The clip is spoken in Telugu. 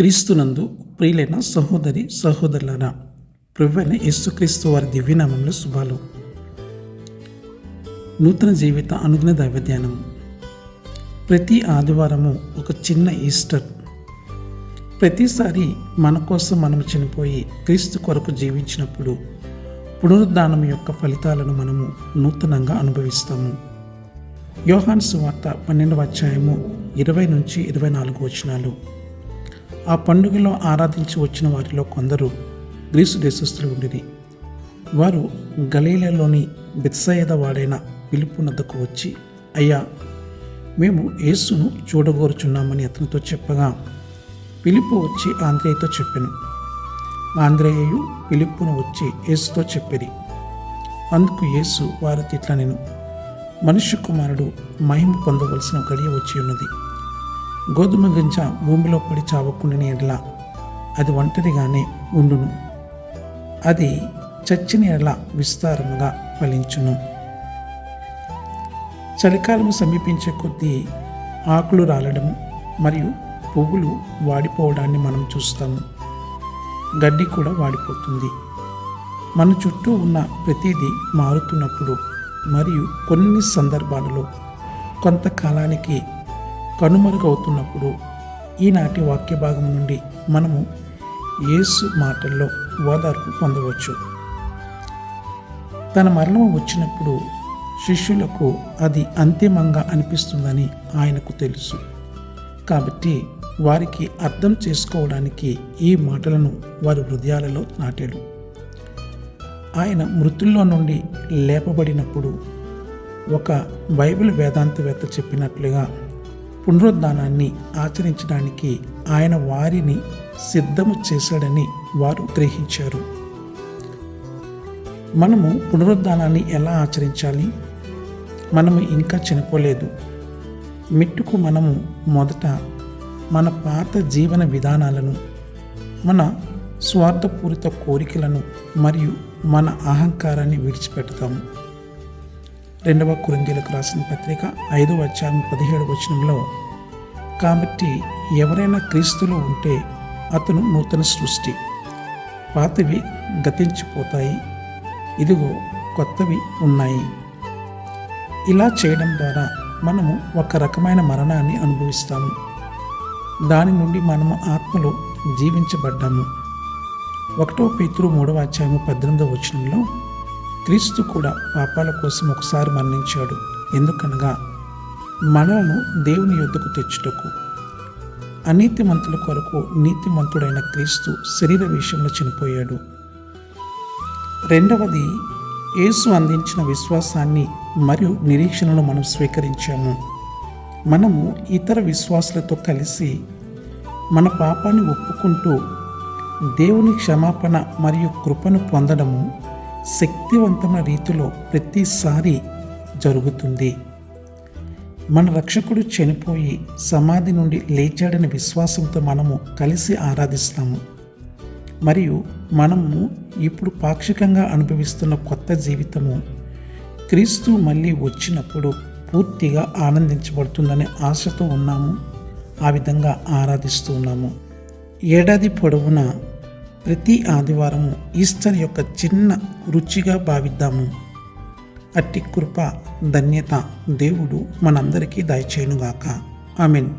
క్రీస్తునందు ప్రియులైన సహోదరి సహోదరులన ప్రభువైన యేసుక్రీస్తు వారి దివ్యనామంలో శుభాలు. నూతన జీవిత అనుగుణ దైవధ్యానం. ప్రతి ఆదివారము ఒక చిన్న ఈస్టర్. ప్రతిసారి మన కోసం మనం చనిపోయి క్రీస్తు కొరకు జీవించినప్పుడు పునరుద్ధానం యొక్క ఫలితాలను మనము నూతనంగా అనుభవిస్తాము. యోహాన్ సువార్త పన్నెండవ అధ్యాయము ఇరవై నుంచి ఇరవై నాలుగు వచనాలు. ఆ పండుగలో ఆరాధించి వచ్చిన వారిలో కొందరు గ్రీసు దేశస్థులు ఉండిరి. వారు గలీలలోని బిత్సయద వాడైన పిలుపు నద్దకు వచ్చి అయ్యా మేము యేసును చూడగోరుచున్నామని అతనితో చెప్పగా పిలుపు వచ్చి ఆంధ్రేయతో చెప్పాను. ఆంధ్రేయు పిలుపును వచ్చి యేసుతో చెప్పిరి. అందుకు యేసు వారు తిట్ల నేను మనుష్య కుమారుడు మహిమ పొందవలసిన గడియ వచ్చి ఉన్నది. గోధుమ గింజ భూమిలో పడి చావకుండా ఎడల. అది ఒంటరిగానే ఉండును. అది చచ్చిన ఎడల విస్తారముగా ఫలించును. చలికాలము సమీపించే కొద్దీ ఆకులు రాలడము మరియు పువ్వులు వాడిపోవడాన్ని మనం చూస్తాము. గడ్డి కూడా వాడిపోతుంది. మన చుట్టూ ఉన్న ప్రతిదీ మారుతున్నప్పుడు మరియు కొన్ని సందర్భాలలో కొంతకాలానికి కనుమరుగవుతున్నప్పుడు ఈనాటి వాక్య భాగం నుండి మనము యేసు మాటల్లో ఓదార్పు పొందవచ్చు. తన మరణం వచ్చినప్పుడు శిష్యులకు అది అంతిమంగా అనిపిస్తుందని ఆయనకు తెలుసు. కాబట్టి వారికి అర్థం చేసుకోవడానికి ఈ మాటలను వారి హృదయాలలో నాటాడు ఆయన మృతుల్లో నుండి లేపబడినప్పుడు ఒక బైబిల్ వేదాంతవేత్త చెప్పినట్లుగా పునరుద్ధానాన్ని ఆచరించడానికి ఆయన వారిని సిద్ధము చేశాడని వారు గ్రహించారు. మనము పునరుద్ధానాన్ని ఎలా ఆచరించాలి? మనము ఇంకా చనిపోలేదు మిట్టుకు మనము మొదట మన పాత జీవన విధానాలను మన స్వార్థపూరిత కోరికలను మరియు మన అహంకారాన్ని విడిచిపెడతాము. రెండవ కురిందీలకు రాసిన పత్రిక ఐదవ అధ్యాయం పదిహేడు వచనంలో కాబట్టి ఎవరైనా క్రీస్తులో ఉంటే అతను నూతన సృష్టి. పాతవి గతించిపోతాయి. ఇదిగో కొత్తవి ఉన్నాయి. ఇలా చేయడం ద్వారా మనము ఒక రకమైన మరణాన్ని అనుభవిస్తాము. దాని నుండి మనము ఆత్మలో జీవించబడ్డాము. ఒకటో పేతురు మూడవ అధ్యాయము పద్దెనిమిదవ వచనంలో క్రీస్తు కూడా పాపాల కోసం ఒకసారి మరణించాడు. ఎందుకనగా మనలను దేవుని యొద్దకు తెచ్చుటకు అనీతిమంతుల కొరకు నీతిమంతుడైన క్రీస్తు శరీర విషయంలో చనిపోయాడు. రెండవది యేసు అందించిన విశ్వాసాన్ని మరియు నిరీక్షణను మనం స్వీకరించాము. మనము ఇతర విశ్వాసులతో కలిసి మన పాపాన్ని ఒప్పుకుంటూ దేవుని క్షమాపణ మరియు కృపను పొందడము శక్తివంతమైన రీతిలో ప్రతిసారి జరుగుతుంది. మన రక్షకుడు చనిపోయి సమాధి నుండి లేచాడని విశ్వాసంతో మనము కలిసి ఆరాధిస్తాము. మరియు మనము ఇప్పుడు పాక్షికంగా అనుభవిస్తున్న కొత్త జీవితము క్రీస్తు మళ్ళీ వచ్చినప్పుడు పూర్తిగా ఆనందించబడుతుందనే ఆశతో ఉన్నాము. ఆ విధంగా ఆరాధిస్తూ ఉన్నాము. ఏడాది పొడవునా ప్రతి ఆదివారం ఈస్టర్ యొక్క చిన్న రుచిగా భావిద్దాము. అట్టి కృప ధన్యత దేవుడు మనందరికీ దయచేయునుగాక. ఆమెన్.